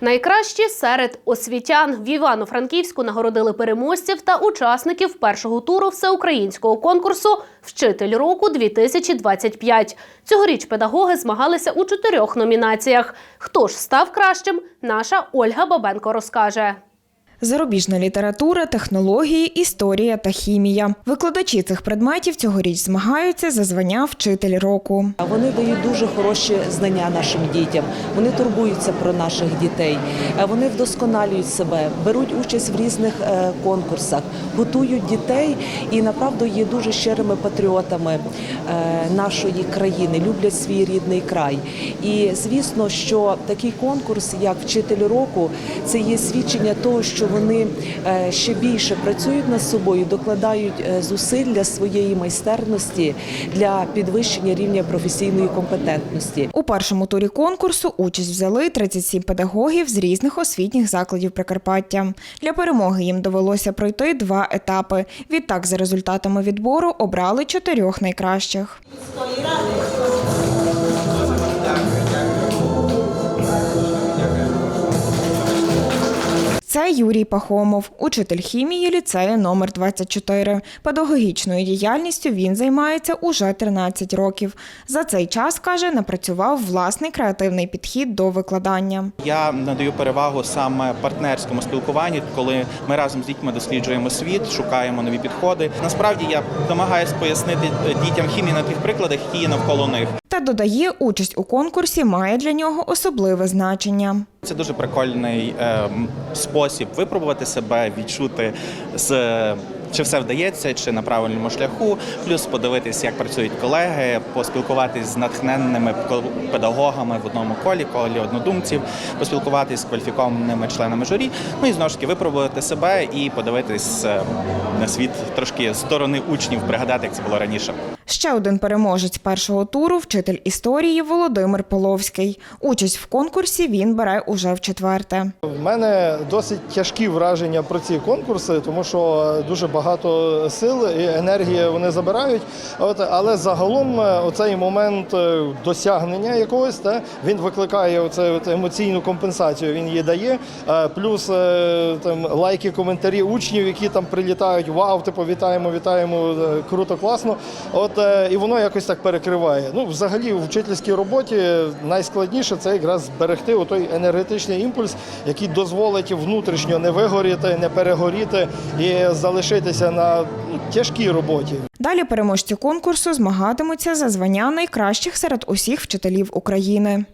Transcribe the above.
Найкращі серед освітян в Івано-Франківську нагородили переможців та учасників першого туру всеукраїнського конкурсу Вчитель року 2025 Цьогоріч педагоги змагалися у чотирьох номінаціях. Хто ж став кращим? Наша Ольга Бабенко розкаже. Зарубіжна література, технології, історія та хімія. Викладачі цих предметів цьогоріч змагаються за звання вчитель року. Вони дають дуже хороші знання нашим дітям. Вони турбуються про наших дітей. Е, Вони вдосконалюють себе, беруть участь в різних е, конкурсах, готують дітей і направду є дуже щирими патріотами нашої країни, люблять свій рідний край. І звісно, що такий конкурс, як вчитель року, це є свідчення того, що вони е, ще більше працюють над собою, докладають е, зусиль для своєї майстерності для підвищення рівня професійної компетентності. У першому турі конкурсу участь взяли 37 педагогів з різних освітніх закладів Прикарпаття. Для перемоги їм довелося пройти два етапи. Відтак, за результатами відбору, обрали чотирьох найкращих. Це Юрій Пахомов, учитель хімії ліцею номер 24. Педагогічною діяльністю він займається уже 13 років. За цей час, каже, напрацював власний креативний підхід до викладання. Я надаю перевагу саме партнерському спілкуванню, коли ми разом з дітьми досліджуємо світ, шукаємо нові підходи. Насправді я намагаюся пояснити дітям хімію на тих прикладах, які є навколо них. Та додає, участь у конкурсі має для нього особливе значення. Це дуже прикольний ем, спосіб випробувати себе, відчути з. Чи все вдається, чи на правильному шляху, плюс подивитись, як працюють колеги, поспілкуватись з натхненними педагогами в одному колі, колі однодумців, поспілкуватись з кваліфікованими членами журі. Ну і знову ж таки випробувати себе і подивитись е, на світ трошки з сторони учнів, пригадати, як це було раніше. Ще один переможець першого туру вчитель історії Володимир Половський. Участь в конкурсі він бере уже в четверте. В мене досить тяжкі враження про ці конкурси, тому що дуже багато сил і енергії вони забирають. От, але загалом е, оцей момент е, досягнення якогось, та, він викликає оце, емоційну компенсацію, він її дає. Е, Плюс там, лайки, коментарі учнів, які там прилітають, вау, типу, вітаємо, вітаємо, круто, класно. От, і воно якось так перекриває. Ну, взагалі, у вчительській роботі найскладніше це якраз зберегти той енергетичний імпульс, який дозволить внутрішньо не вигоріти, не перегоріти і залишитися на тяжкій роботі. Далі переможці конкурсу змагатимуться за звання найкращих серед усіх вчителів України.